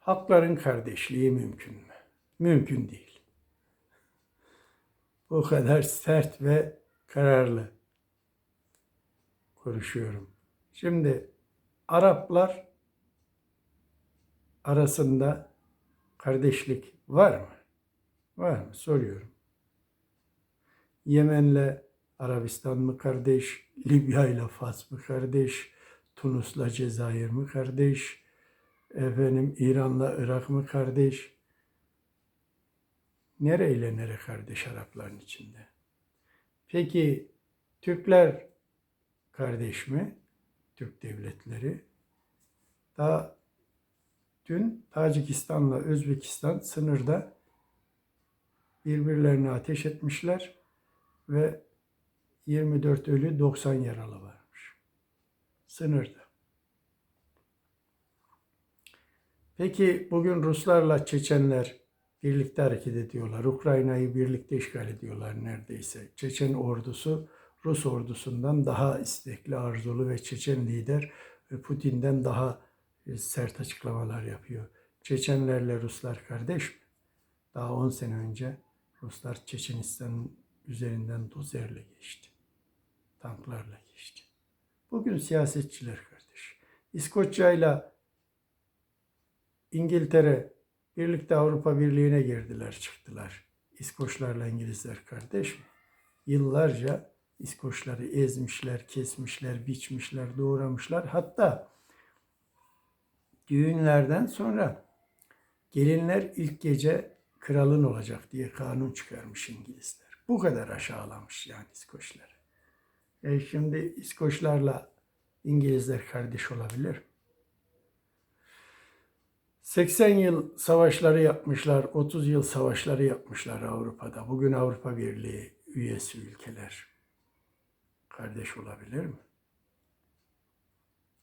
Halkların kardeşliği mümkün mü? Mümkün değil. Bu kadar sert ve kararlı konuşuyorum. Şimdi Araplar arasında kardeşlik var mı? Var mı? Soruyorum. Yemen'le Arabistan mı kardeş? Libya ile Fas mı kardeş? Tunus'la Cezayir mi kardeş? Efendim İran'la Irak mı kardeş? Nereyle nere kardeş Arapların içinde? Peki Türkler kardeş mi? Türk devletleri. Daha dün Tacikistan'la Özbekistan sınırda birbirlerine ateş etmişler ve 24 ölü 90 yaralı varmış. Sınırda. Peki bugün Ruslarla Çeçenler birlikte hareket ediyorlar. Ukrayna'yı birlikte işgal ediyorlar neredeyse. Çeçen ordusu Rus ordusundan daha istekli, arzulu ve Çeçen lider Putin'den daha e, sert açıklamalar yapıyor. Çeçenlerle Ruslar kardeş mi? Daha 10 sene önce Ruslar Çeçenistan'ın üzerinden dozerle geçti. Tanklarla geçti. Bugün siyasetçiler kardeş. İskoçya ile İngiltere birlikte Avrupa Birliği'ne girdiler, çıktılar. İskoçlarla İngilizler kardeş mi? Yıllarca İskoçları ezmişler, kesmişler, biçmişler, doğramışlar. Hatta düğünlerden sonra gelinler ilk gece kralın olacak diye kanun çıkarmış İngilizler. Bu kadar aşağılamış yani İskoçları. E şimdi İskoçlarla İngilizler kardeş olabilir mi? 80 yıl savaşları yapmışlar, 30 yıl savaşları yapmışlar Avrupa'da. Bugün Avrupa Birliği üyesi ülkeler kardeş olabilir mi?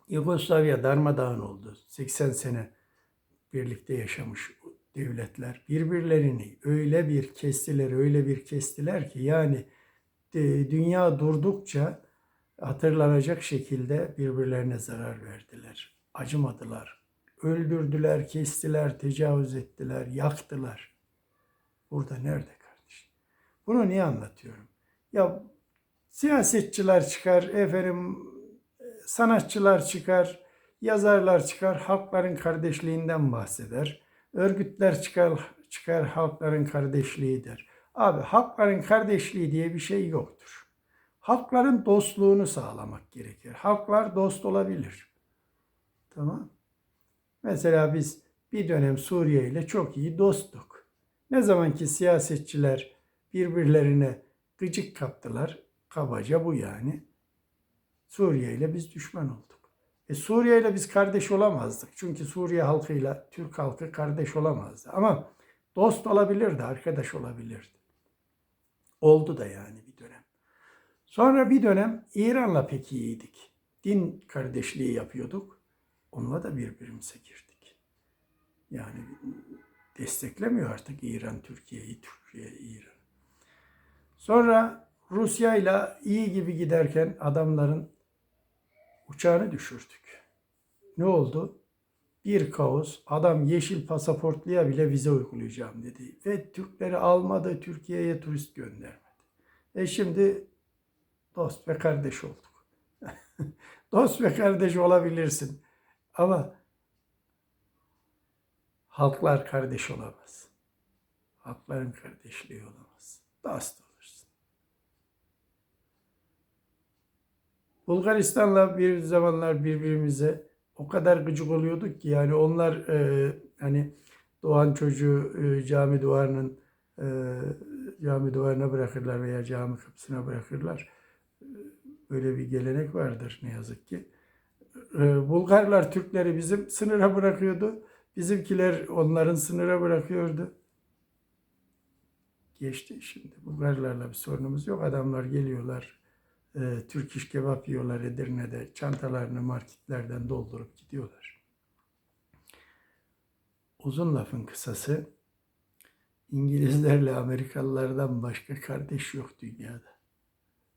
Yugoslavya darmadağın oldu. 80 sene birlikte yaşamış devletler birbirlerini öyle bir kestiler, öyle bir kestiler ki yani e, dünya durdukça hatırlanacak şekilde birbirlerine zarar verdiler. Acımadılar. Öldürdüler, kestiler, tecavüz ettiler, yaktılar. Burada nerede kardeş? Bunu niye anlatıyorum? Ya siyasetçiler çıkar, efendim sanatçılar çıkar, yazarlar çıkar, halkların kardeşliğinden bahseder. Örgütler çıkar, çıkar halkların kardeşliği der. Abi halkların kardeşliği diye bir şey yoktur. Halkların dostluğunu sağlamak gerekir. Halklar dost olabilir. Tamam. Mesela biz bir dönem Suriye ile çok iyi dosttuk. Ne zaman ki siyasetçiler birbirlerine gıcık kaptılar, kabaca bu yani. Suriye ile biz düşman olduk. E Suriye ile biz kardeş olamazdık. Çünkü Suriye halkıyla Türk halkı kardeş olamazdı. Ama dost olabilirdi, arkadaş olabilirdi. Oldu da yani bir dönem. Sonra bir dönem İran'la pek iyiydik. Din kardeşliği yapıyorduk. Onunla da birbirimize girdik. Yani desteklemiyor artık İran Türkiye'yi, Türkiye İran. Sonra Rusya ile iyi gibi giderken adamların uçağını düşürdük. Ne oldu? Bir kaos. Adam yeşil pasaportluya bile vize uygulayacağım dedi. Ve Türkleri almadı, Türkiye'ye turist göndermedi. E şimdi dost ve kardeş olduk. dost ve kardeş olabilirsin. Ama halklar kardeş olamaz. Halkların kardeşliği olamaz. Dost olursun. Bulgaristan'la bir zamanlar birbirimize o kadar gıcık oluyorduk ki yani onlar e, hani doğan çocuğu e, cami duvarının e, cami duvarına bırakırlar veya cami kapısına bırakırlar. Böyle bir gelenek vardır ne yazık ki. E, Bulgarlar Türkleri bizim sınıra bırakıyordu. Bizimkiler onların sınıra bırakıyordu. Geçti şimdi. Bulgarlarla bir sorunumuz yok. Adamlar geliyorlar. E, Türk iş kebap yiyorlar Edirne'de. Çantalarını marketlerden doldurup gidiyorlar. Uzun lafın kısası İngilizlerle Amerikalılardan başka kardeş yok dünyada.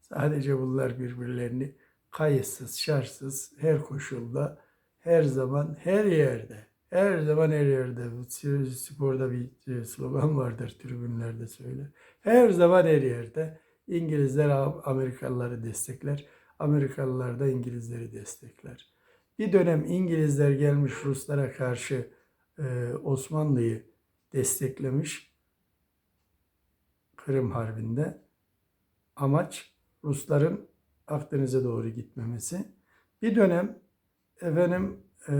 Sadece bunlar birbirlerini kayıtsız, şartsız, her koşulda, her zaman, her yerde, Her zaman her yerde. Sporda bir e, slogan vardır tribünlerde söyler. Her zaman her yerde İngilizler Amerikalıları destekler. Amerikalılar da İngilizleri destekler. Bir dönem İngilizler gelmiş Ruslara karşı e, Osmanlı'yı desteklemiş Kırım Harbi'nde. Amaç Rusların Akdeniz'e doğru gitmemesi. Bir dönem efendim e,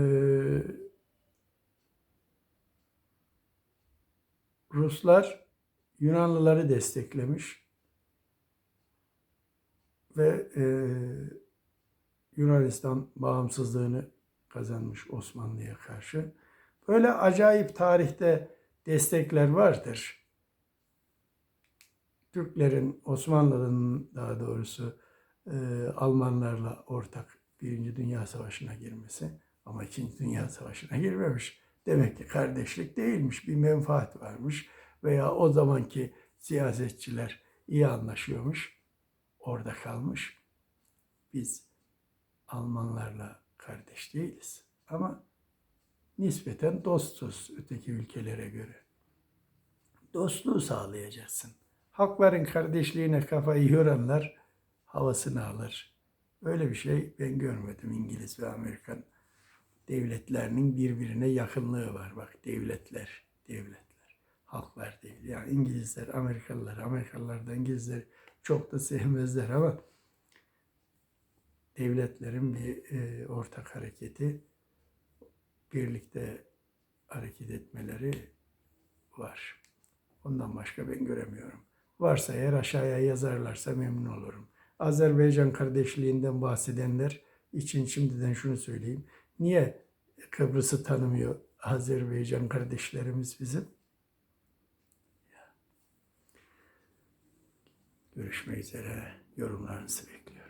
Ruslar Yunanlıları desteklemiş ve e, Yunanistan bağımsızlığını kazanmış Osmanlı'ya karşı. Böyle acayip tarihte destekler vardır. Türklerin, Osmanlı'nın daha doğrusu e, Almanlarla ortak Birinci Dünya Savaşı'na girmesi ama İkinci Dünya Savaşı'na girmemiş. Demek ki kardeşlik değilmiş, bir menfaat varmış veya o zamanki siyasetçiler iyi anlaşıyormuş, orada kalmış. Biz Almanlarla kardeş değiliz ama nispeten dostuz öteki ülkelere göre. Dostluğu sağlayacaksın. Halkların kardeşliğine kafayı yoranlar havasını alır. Öyle bir şey ben görmedim İngiliz ve Amerikan devletlerinin birbirine yakınlığı var. Bak devletler, devletler, halklar değil. Yani İngilizler, Amerikalılar, Amerikalılar da İngilizleri çok da sevmezler ama devletlerin bir e, ortak hareketi, birlikte hareket etmeleri var. Ondan başka ben göremiyorum. Varsa eğer aşağıya yazarlarsa memnun olurum. Azerbaycan kardeşliğinden bahsedenler için şimdiden şunu söyleyeyim. Niye Kıbrıs'ı tanımıyor Azerbaycan kardeşlerimiz bizim? Görüşmek üzere. Yorumlarınızı bekliyorum.